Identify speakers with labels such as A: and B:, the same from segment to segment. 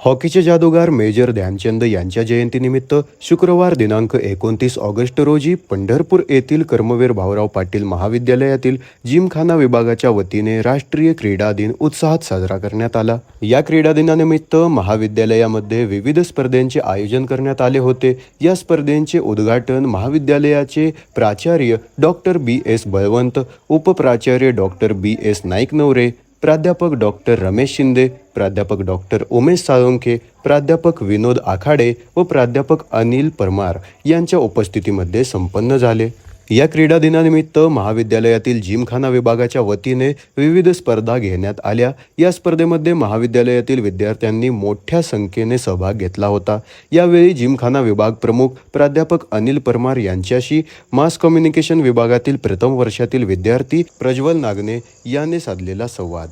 A: हॉकीचे जादूगार मेजर ध्यानचंद यांच्या जयंतीनिमित्त शुक्रवार दिनांक एकोणतीस ऑगस्ट रोजी पंढरपूर येथील कर्मवीर भाऊराव पाटील महाविद्यालयातील जिमखाना विभागाच्या वतीने राष्ट्रीय क्रीडा दिन उत्साहात साजरा करण्यात आला. या क्रीडा दिनानिमित्त महाविद्यालयामध्ये विविध स्पर्धेंचे आयोजन करण्यात आले होते. या स्पर्धेंचे उद्घाटन महाविद्यालयाचे प्राचार्य doctor B S Balwant उपप्राचार्य doctor B S Naik Nawre प्राध्यापक डॉक्टर रमेश शिंदे प्राध्यापक डॉक्टर उमेश साळुंके प्राध्यापक विनोद आखाडे व प्राध्यापक अनिल परमार यांच्या उपस्थितीमध्ये संपन्न झाले. या क्रीडा दिनानिमित्त महाविद्यालयातील जिमखाना विभागाच्या वतीने विविध स्पर्धा घेण्यात आल्या. या स्पर्धेमध्ये महाविद्यालयातील विद्यार्थ्यांनी मोठ्या संख्येने सहभाग घेतला होता. यावेळी जिमखाना विभाग प्रमुख प्राध्यापक अनिल परमार यांच्याशी मास कम्युनिकेशन विभागातील प्रथम वर्षातील विद्यार्थी प्रज्वल नागने याने साधलेला संवाद.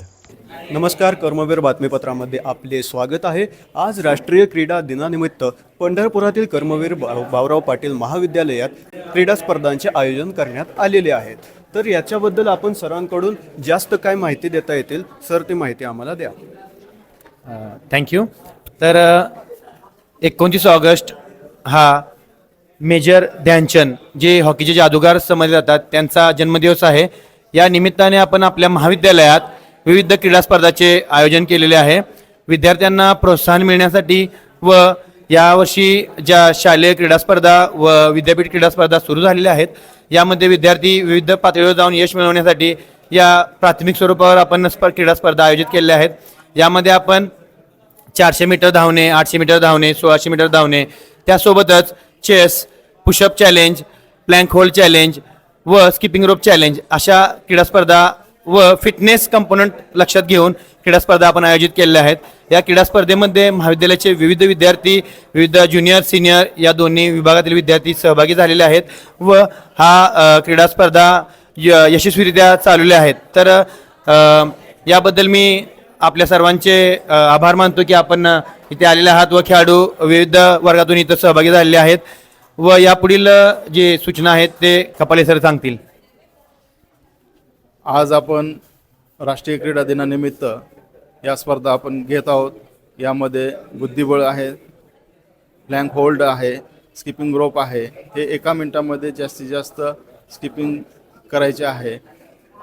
A: नमस्कार कर्मवीर बातमीपत्रामध्ये आपले स्वागत आहे. आज राष्ट्रीय क्रीडा दिनानिमित्त पंढरपुरातील कर्मवीर भाऊराव पाटील महाविद्यालयात क्रीडा स्पर्धांचे आयोजन करण्यात आलेले आहेत. तर याच्याबद्दल आपण सरांकडून जास्त काय माहिती देता येतील सर ती माहिती आम्हाला द्या.
B: थँक्यू तर एकोणतीस ऑगस्ट हा मेजर ध्यानचंद जे हॉकीचे जादूगार समजले जातात त्यांचा जन्मदिवस आहे. या निमित्ताने आपण आपल्या महाविद्यालयात विविध क्रीडा स्पर्धाचे आयोजन केलेले आहे. विद्यार्थ्यांना प्रोत्साहन मिळण्यासाठी व यावर्षी ज्या शालेय क्रीडा स्पर्धा व विद्यापीठ क्रीडा स्पर्धा सुरू झालेल्या आहेत यामध्ये विद्यार्थी विविध पातळीवर जाऊन यश मिळवण्यासाठी या प्राथमिक स्वरूपावर आपण स्प क्रीडा स्पर्धा आयोजित केलेल्या आहेत. यामध्ये आपण चारशे मीटर धावणे आठशे मीटर धावणे सोळाशे मीटर धावणे त्यासोबतच chess pushup challenge plank hold challenge व स्किपिंग रोप चॅलेंज अशा क्रीडा स्पर्धा व फिटनेस कंपोनंट लक्षात घेऊन क्रीडा स्पर्धा आपण आयोजित केलेल्या आहेत. या क्रीडा स्पर्धेमध्ये महाविद्यालयाचे विविध विद्यार्थी विविध ज्युनियर सिनियर या दोन्ही विभागातील विद्यार्थी सहभागी झालेले आहेत व हा क्रीडा स्पर्धा य यशस्वीरित्या चालवल्या आहेत. तर याबद्दल मी आपल्या सर्वांचे आभार मानतो की आपण इथे आलेले आहात व खेळाडू विविध वर्गातून इथं सहभागी झालेले आहेत व यापुढील जे सूचना आहेत ते कपाले सर सांगतील.
C: आज आपण राष्ट्रीय क्रीडा दिनानिमित्त या स्पर्धा आपण घेत आहोत. यामध्ये बुद्धिबळ आहे प्लँक होल्ड आहे स्किपिंग रोप आहे. हे एका मिनटामध्ये जास्तीत जास्त स्किपिंग करायचे आहे.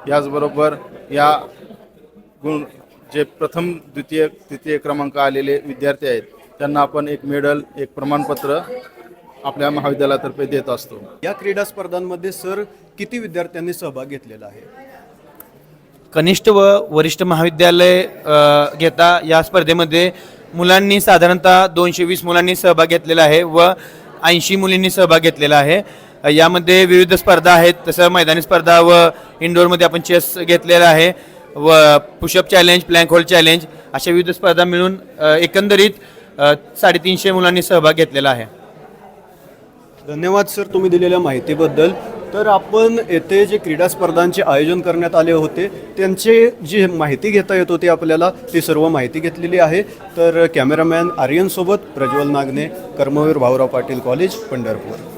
C: याचबरोबर या गुण जे प्रथम द्वितीय तृतीय क्रमांक आलेले विद्यार्थी आहेत त्यांना आपण एक मेडल एक प्रमाणपत्र आपल्या महाविद्यालयातर्फे देत असतो.
A: या क्रीडा स्पर्धांमध्ये सर किती विद्यार्थ्यांनी सहभाग घेतलेला आहे?
B: कनिष्ठ व वरिष्ठ महाविद्यालय घेता या स्पर्धेमध्ये मुलांनी साधारणतः दोनशे वीस मुलांनी सहभाग घेतलेला आहे व ऐंशी मुलींनी सहभाग घेतलेला आहे. यामध्ये विविध स्पर्धा आहेत तसं मैदानी स्पर्धा व इंडोरमध्ये आपण चेस घेतलेला आहे व push up challenge plank hold challenge अशा विविध स्पर्धा मिळून एकंदरीत साडेतीनशे मुलांनी सहभाग घेतलेला आहे.
A: धन्यवाद सर तुम्ही दिलेल्या माहितीबद्दल. तर आपण येथे जे क्रीडा स्पर्धांचे आयोजन करण्यात आले होते त्यांचे जी माहिती घेता येत होती आपल्याला ती सर्व माहिती घेतलेली आहे. तर कॅमेरामॅन आर्यनसोबत प्रज्वल नागने कर्मवीर भाऊराव पाटील कॉलेज पंढरपूर.